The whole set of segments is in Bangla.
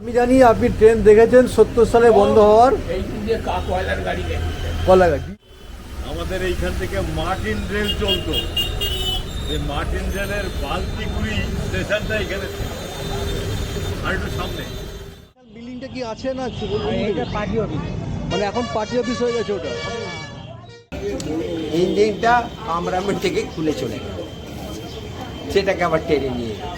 আমি জানি আপনি ট্রেন দেখেছেন সত্তর সালে বন্ধ হওয়ার। এই যে কা গাড়ি আমাদের এইখান থেকে মার্টিন রেল চলতো। এই মার্টিন রেলের বালতিগুড়ি স্টেশনটা এখানে ছিল। আর একটু সামনে। বিল্ডিংটা কি আছে না এটা পার্টি অফিস। মানে এখন পার্টি অফিস হয়ে গেছে ওটা। ইঞ্জিনটা কামরামেন্ট থেকে খুলে চলে গেল। সেটাকে আবার টেনে নিয়ে এলো।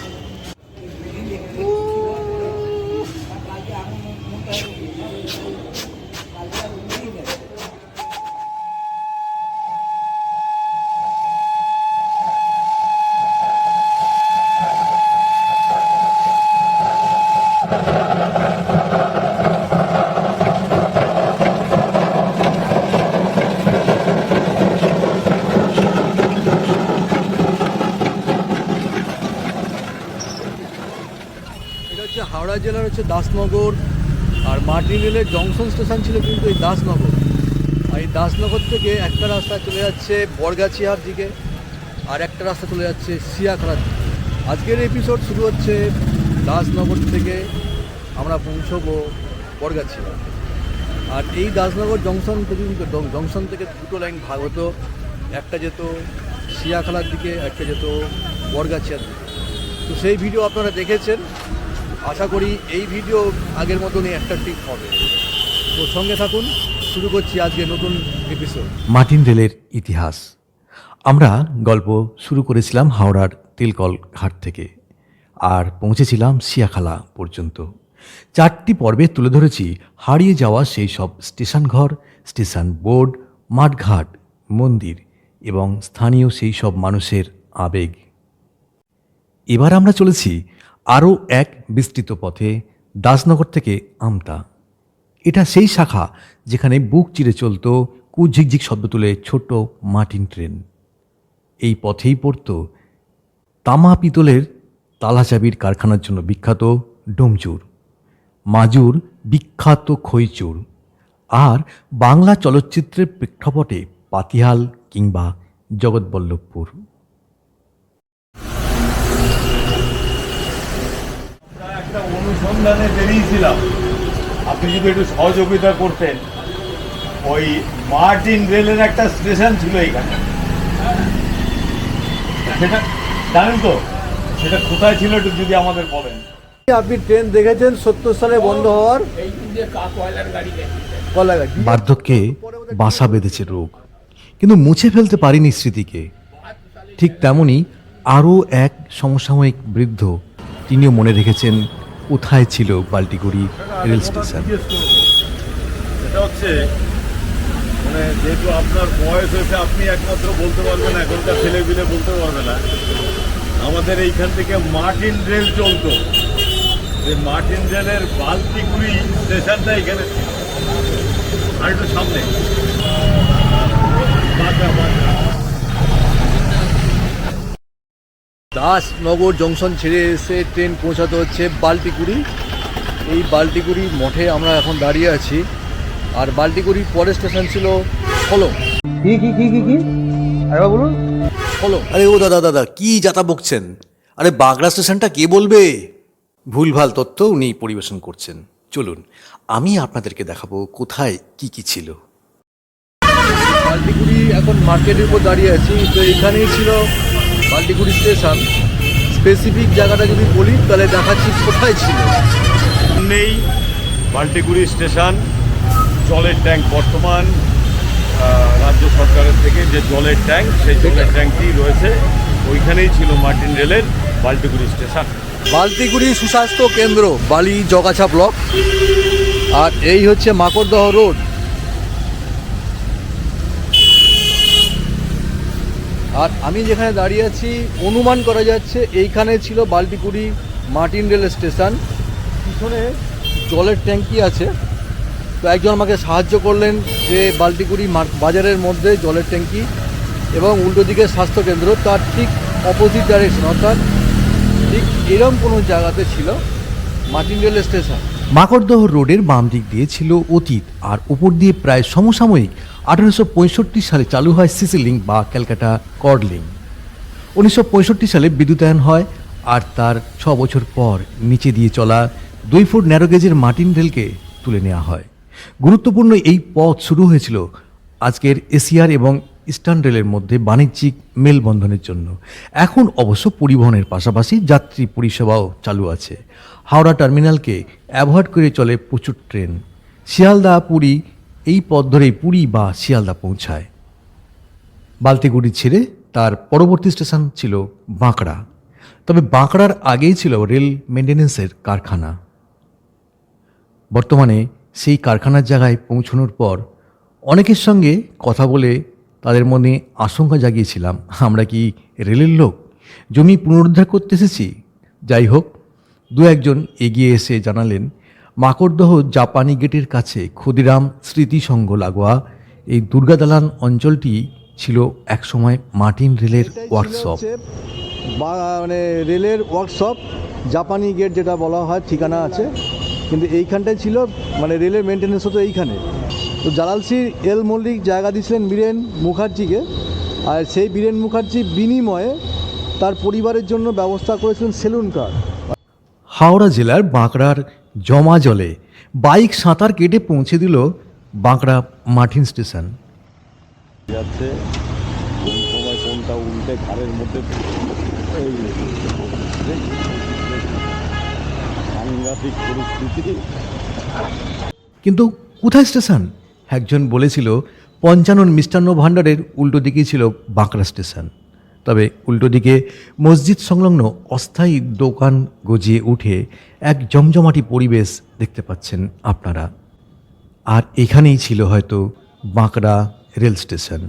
এটা হচ্ছে হাওড়া জেলার হচ্ছে দাসনগর আর মার্টিন রেলের জংশন স্টেশন ছিল কিন্তু এই দাসনগর। আর এই দাসনগর থেকে একটা রাস্তা চলে যাচ্ছে বরগাছিয়ার দিকে আর একটা রাস্তা চলে যাচ্ছে সিয়াখালার দিকে। আজকের এপিসোড শুরু হচ্ছে দাসনগর থেকে আমরা পৌঁছবো বরগাছিয়া আর এই দাসনগর জংশন পর্যন্ত জংশন থেকে দুটো লাইন ভাগ হতো। একটা যেত সিয়াখালার দিকে, একটা যেত বরগাছিয়ার দিকে। তো সেই ভিডিও আপনারা দেখেছেন। আশা করি এই ভিডিও আগের মতনই ঠিক হবে। তো সঙ্গে থাকুন, শুরু করছি আজকে নতুন এপিসোড মার্টিন রেলের ইতিহাস। আমরা গল্প শুরু করেছিলাম হাওড়ার তেলকল ঘাট থেকে, আর পৌঁছেছিলাম সিয়াখালা পর্যন্ত। চারটি পর্বে তুলে ধরেছি, হারিয়ে যাওয়া সেই সব স্টেশন ঘর, স্টেশন বোর্ড, মাঠঘাট, মন্দির এবং স্থানীয় সেই সব মানুষের আবেগ। এবার আমরা চলেছি আরও এক বিস্তৃত পথে দাসনগর থেকে আমতা। এটা সেই শাখা যেখানে বুক চিরে চলত কুঝিকঝিক শব্দ তুলে ছোট্ট মার্টিন ট্রেন। এই পথেই পড়ত তামা পিতলের তালাচাবির কারখানার জন্য বিখ্যাত ডোমচুর মাজুর বিখ্যাত খইচুর। আর বাংলা চলচ্চিত্রের প্রেক্ষাপটে পাতিহাল কিংবা জগৎবল্লভপুর। অনুসন্ধানে বেরিয়েছিলাম। আপনি যদি একটু সহযোগিতা করতেন ওই মার্টিন রেলের একটা স্টেশন ছিল এখানে সেটা জানেন তো সেটা কোথায় ছিল একটু যদি আমাদের বলেন। আপনি ট্রেন দেখেছেন সত্তর সালে বন্ধ হওয়ার? এই যে কা কয়লার গাড়ি গেছে কলাগাছি বার্ধক্যে বাসা বেঁধেছে রোগ কিন্তু মুছে ফেলতে পারিনি স্মৃতিকে। ঠিক তেমনি আরও এক সমসাময়িক বৃদ্ধ তিনিও মনে রেখেছেন কোথায় ছিল বাল্টিগুড়ি রেল স্টেশন। সেটা হচ্ছে মানে যেহেতু আপনার বয়স হয়েছে, আপনি একমাত্র বলতে পারবেন, এখনকার ছেলে পিলে বলতে পারবে না। আমাদের এইখান থেকে মার্টিন রেল চলতো। যে মার্টিন রেলের বালতিগুড়ি স্টেশনটা এখানে আর একটু সামনে বাঁকা, বাঁকা। দাসনগর জংশন ছেড়ে এসে ট্রেন পৌঁছাতে হচ্ছে বাল্টিকুড়ি। এই বাল্টিকুড়ি মঠে আমরা এখন দাঁড়িয়ে আছি। আর বাল্টিকুড়ির পরের স্টেশন ছিল কলম কি কি কি কি কি? আরেকবার বলুন। কলম আরে ও দাদা দাদা কি যাতা বকছেন? আরে বাগড়া স্টেশনটা কে বলবে? ভুলভাল তথ্য উনি পরিবেশন করছেন। চলুন আমি আপনাদেরকে দেখাবো কোথায় কি কি ছিল। বাল্টিকুড়ি এখন মার্কেটের উপর দাঁড়িয়ে আছি। তো এখানেই ছিল বাল্টিকুড়ি স্টেশন। স্পেসিফিক জায়গাটা যদি বলি তাহলে দেখাচ্ছি কোথায় ছিল। নেই বাল্টিগুড়ি স্টেশন জলের ট্যাঙ্ক বর্তমান রাজ্য সরকারের থেকে যে জলের ট্যাঙ্ক সেই জলের ট্যাঙ্কটি রয়েছে। ওইখানেই ছিল মার্টিন রেলের বাল্টিগুড়ি স্টেশন। বাল্টিকুড়ি সুস্বাস্থ্য কেন্দ্র বালি জগাছা ব্লক। আর এই হচ্ছে মাকড়দহ রোড। আর আমি যেখানে দাঁড়িয়ে আছি, অনুমান করা যাচ্ছে এইখানে ছিল বাল্টিকুড়ি মার্টিন রেল স্টেশন। পিছনে জলের ট্যাঙ্কি আছে। তো একজন আমাকে সাহায্য করলেন যে বাল্টিকুড়ি বাজারের মধ্যে জলের ট্যাঙ্কি এবং উল্টো দিকে স্বাস্থ্যকেন্দ্র, তার ঠিক অপোজিট ডাইরেকশন অর্থাৎ ঠিক এরম কোনো জায়গাতে ছিল মার্টিন রেল স্টেশন। মাকড়দহ রোডের বাম দিক দিয়ে ছিল অতীত, আর উপর দিয়ে প্রায় সমসাময়িক আঠারোশো পঁয়ষট্টি সালে চালু হয় সিসি লিঙ্ক বা ক্যালকাটা কর্ড লিঙ্ক উনিশশো সালে বিদ্যুতায়ন হয় আর তার ছ বছর পর নিচে দিয়ে চলা দুই ফুট ন্যারো গেজের মার্টিন রেলকে তুলে নেওয়া হয়। গুরুত্বপূর্ণ এই পথ শুরু হয়েছিল আজকের এশিয়ার এবং ইস্টার্ন রেলের মধ্যে বাণিজ্যিক মেলবন্ধনের জন্য। এখন অবশ্য পরিবহনের পাশাপাশি যাত্রী পরিষেবাও চালু আছে। হাওড়া টার্মিনালকে অ্যাভয়েড করে চলে প্রচুর ট্রেন। শিয়ালদা, পুরী এই পথ ধরেই পুরী বা শিয়ালদা পৌঁছায়। বালতিগুড়ি ছেড়ে তার পরবর্তী স্টেশন ছিল বাঁকড়া। তবে বাঁকড়ার আগেই ছিল রেল মেনটেন্যান্সের কারখানা। বর্তমানে সেই কারখানার জায়গায় পৌঁছানোর পর অনেকের সঙ্গে কথা বলে তাদের মনে আশঙ্কা জাগিয়েছিলাম, আমরা কি রেলের লোক? জমি পুনরুদ্ধার করতে এসেছি? যাই হোক দু একজন এগিয়ে এসে জানালেন মাকড়দহ জাপানি গেটের কাছে ক্ষুদিরাম স্মৃতিসংঘ লাগোয়া। এই দুর্গাদালান অঞ্চলটি ছিল একসময় মার্টিন রেলের ওয়ার্কশপ বা মানে রেলের ওয়ার্কশপ জাপানি গেট যেটা বলা হয় ঠিকানা আছে। কিন্তু এইখানটায় ছিল মানে রেলের মেনটেন্যান্স হতো এইখানে। তো জালালসির এল মল্লিক জায়গা দিয়েছিলেন বীরেন মুখার্জিকে। আর সেই বীরেন মুখার্জি বিনিময়ে তার পরিবারের জন্য ব্যবস্থা করেছিলেন সেলুন কার। হাওড়া জেলার বাঁকড়ার জমা জলে বাইক সাঁতার কেটে পৌঁছে দিল বাঁকড়া মার্টিন স্টেশন। যাচ্ছে। কোন সময় কোনটা উল্টে ঘাড়ের মধ্যে সাংঘাতিক পরিস্থিতি। কিন্তু কোথায় স্টেশন? একজন বলেছিল পঞ্চানন মিষ্টান্ন ভাণ্ডারের উল্টো দিকেই ছিল বাঁকড়া স্টেশন। তবে উল্টো দিকে মসজিদ সংলগ্ন অস্থায়ী দোকান গজিয়ে উঠে এক জমজমাটি পরিবেশ দেখতে পাচ্ছেন আপনারা। আর এখানেই ছিল হয়তো Bankra rail station.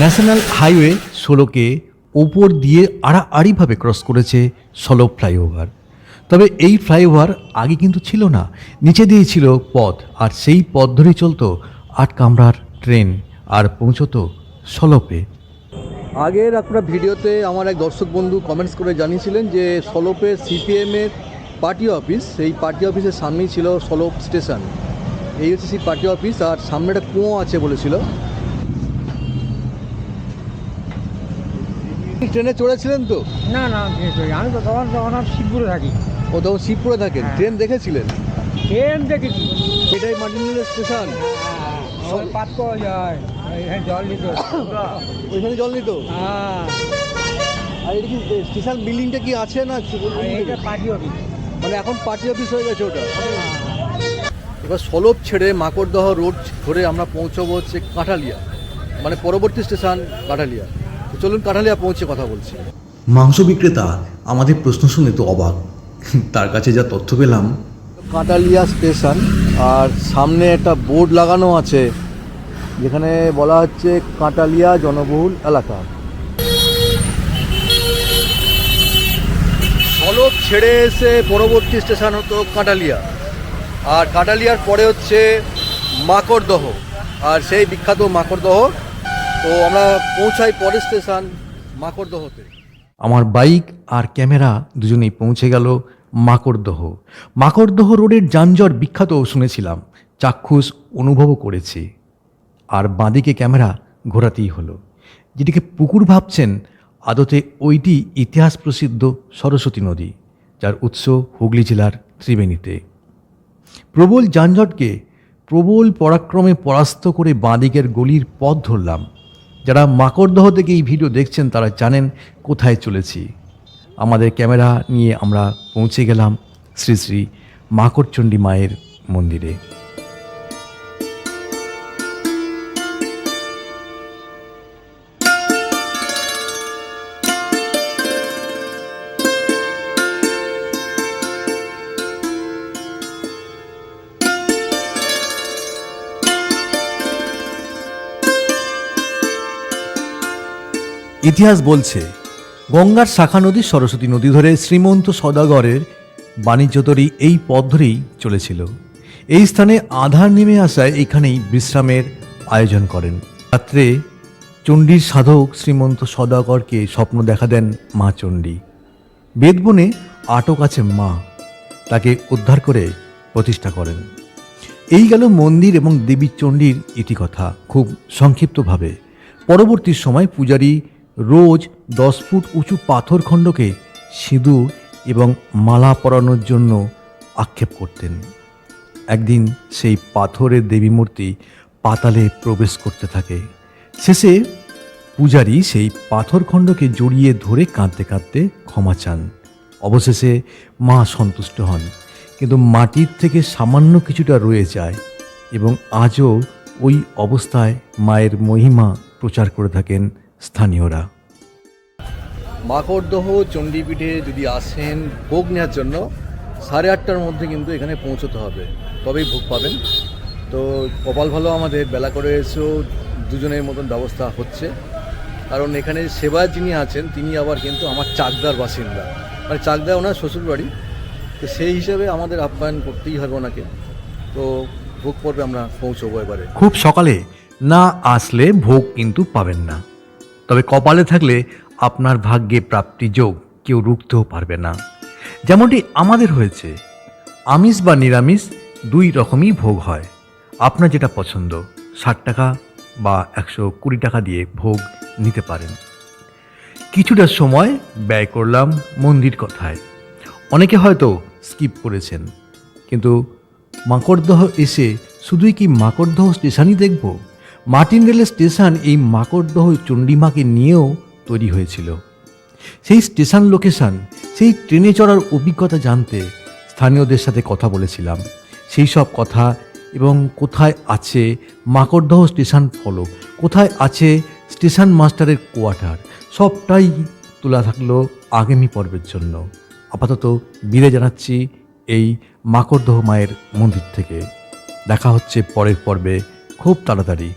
National highway ষোলোকে ওপর দিয়ে আড়াআড়িভাবে ক্রস করেছে সলো ফ্লাইওভার। তবে এই ফ্লাইওভার আগে কিন্তু ছিল না, নিচে দিয়ে ছিল পথ, আর সেই পথ ধরেই চলতো আট কামরার ট্রেন, আর পৌঁছতো সলপে। আগের আপনার ভিডিওতে আমার এক দর্শক বন্ধু কমেন্টস করে জানিয়েছিলেন যে সলোপে সিপিএমের পার্টি অফিস সেই পার্টি অফিসের সামনেই ছিল সলোপ স্টেশন এই হচ্ছে সেই পার্টি অফিস আর সামনে একটা কুঁয়ো আছে বলেছিল। ট্রেনে চড়েছিলেন তো? না না আমি তো তখন তখন আমি শিবপুরে থাকি। ও তখন শিবপুরে থাকেন। হ্যাঁ। ট্রেন দেখেছিলেন? ট্রেন দেখেছি। এটাই মার্টিন স্টেশন পাত পাওয়া যায়। এখানে জল নিত। ওইখানে জল নিত? হ্যাঁ। আর এটা কি স্টেশন বিল্ডিংটা কি আছে না পার্টি অফিস। মানে এখন পার্টি অফিস হয়ে গেছে ওটা। এবার সলব ছেড়ে মাকড়দহ রোড ধরে আমরা পৌঁছবো হচ্ছে কাঁঠালিয়া মানে পরবর্তী স্টেশন কাঁঠালিয়া। তো চলুন কাঁঠালিয়া পৌঁছে কথা বলছি। মাংস বিক্রেতা আমাদের প্রশ্ন শুনে তো অবাক। তার কাছে যা তথ্য পেলাম। কাঁটালিয়া স্টেশন আর সামনে একটা বোর্ড লাগানো আছে। যেখানে বলা হচ্ছে কাঁটালিয়া জনবহুল এলাকা। সলব ছেড়ে এসে পরবর্তী স্টেশন হতো কাঁটালিয়া। আর কাঁটালিয়ার পরে হচ্ছে মাকড়দহ। আর সেই বিখ্যাত মাকড়দহ। তো আমরা পৌঁছাই পরের স্টেশন মাকড়দহতে। আমার বাইক আর ক্যামেরা দুজনেই পৌঁছে গেল মাকড়দহ। মাকড়দহ রোডের যানজট বিখ্যাত শুনেছিলাম। চাক্ষুষ অনুভবও করেছি। আর বাঁদিকে ক্যামেরা ঘোরাতেই হলো। যেটিকে পুকুর ভাবছেন, আদতে ওইটি ইতিহাস প্রসিদ্ধ সরস্বতী নদী, যার উৎস হুগলি জেলার ত্রিবেণীতে। প্রবল যানজটকে প্রবল পরাক্রমে পরাস্ত করে বাঁদিকের গলির পথ ধরলাম। যারা মাকড়দহ থেকে এই ভিডিও দেখছেন, তারা জানেন কোথায় চলেছি। আমাদের ক্যামেরা নিয়ে আমরা পৌঁছে গেলাম শ্রী শ্রী মাকড়চণ্ডী মায়ের মন্দিরে। ইতিহাস বলছে, গঙ্গার শাখা নদী সরস্বতী নদী ধরে শ্রীমন্ত সদাগরের বাণিজ্য বাণিজ্যতরী এই পথ ধরেই চলেছিল। এই স্থানে আধার নেমে আসায় এখানেই বিশ্রামের আয়োজন করেন। রাত্রে চণ্ডীর সাধক শ্রীমন্ত সদাগরকে স্বপ্ন দেখা দেন মা চণ্ডী। বেদবনে আটক আছে মা, তাকে উদ্ধার করে প্রতিষ্ঠা করেন। এই গেল মন্দির এবং দেবী চণ্ডীর ইতিকথা খুব সংক্ষিপ্তভাবে। পরবর্তী সময় পূজারী রোজ দশ ফুট উঁচু পাথর খণ্ডকে সিঁদুর এবং মালা পরানোর জন্য আক্ষেপ করতেন। একদিন সেই পাথরের দেবী মূর্তি পাতালে প্রবেশ করতে থাকে। শেষে পূজারী সেই পাথরখণ্ডকে জড়িয়ে ধরে কাঁদতে কাঁদতে ক্ষমা চান। অবশেষে মা সন্তুষ্ট হন, কিন্তু মাটির থেকে সামান্য কিছুটা রয়ে যায় এবং আজও ওই অবস্থায় মায়ের মহিমা প্রচার করে থাকেন স্থানীয়রা। মাকড়দহ চণ্ডীপীঠে যদি আসেন ভোগ নেওয়ার জন্য সাড়ে আটটার মধ্যে কিন্তু এখানে পৌঁছতে হবে। তবেই ভোগ পাবেন। তো কপাল ভালো আমাদের বেলা করে এসেও দুজনের মতন ব্যবস্থা হচ্ছে। কারণ এখানে সেবায় যিনি আছেন তিনি আবার কিন্তু আমার চাকদার বাসিন্দা। মানে চাকদা ওনার শ্বশুরবাড়ি। তো সেই হিসাবে আমাদের আপ্যায়ন করতেই হবে ওনাকে। তো ভোগ পর্বে আমরা পৌঁছবো এবারে। খুব সকালে না আসলে ভোগ কিন্তু পাবেন না। তবে কপালে থাকলে আপনার ভাগ্যে প্রাপ্তি যোগ কেউ রুখতেও পারবে না। যেমনটি আমাদের হয়েছে। আমিষ বা নিরামিষ দুই রকমই ভোগ হয়। আপনার যেটা পছন্দ, ষাট টাকা বা একশো কুড়ি টাকা দিয়ে ভোগ নিতে পারেন। কিছুটা সময় ব্যয় করলাম মন্দির কথায়। অনেকে হয়তো স্কিপ করেছেন, কিন্তু মাকড়দহ এসে শুধুই কি মাকড়দহ স্টেশনই দেখব? মার্টিন রেলের স্টেশন এই মাকড়দহ চণ্ডীমাকে নিয়েও তৈরি হয়েছিল। সেই স্টেশন লোকেশন, সেই ট্রেনে চড়ার অভিজ্ঞতা জানতে স্থানীয়দের সাথে কথা বলেছিলাম। সেই সব কথা এবং কোথায় আছে মাকড়দহ স্টেশন ফলো, কোথায় আছে স্টেশন মাস্টারের কোয়ার্টার, সবটাই তোলা থাকল আগামী পর্বের জন্য। আপাতত বিরে জানাচ্ছি এই মাকড়দহ মায়ের মন্দির থেকে। দেখা হচ্ছে পরের পর্বে খুব তাড়াতাড়ি।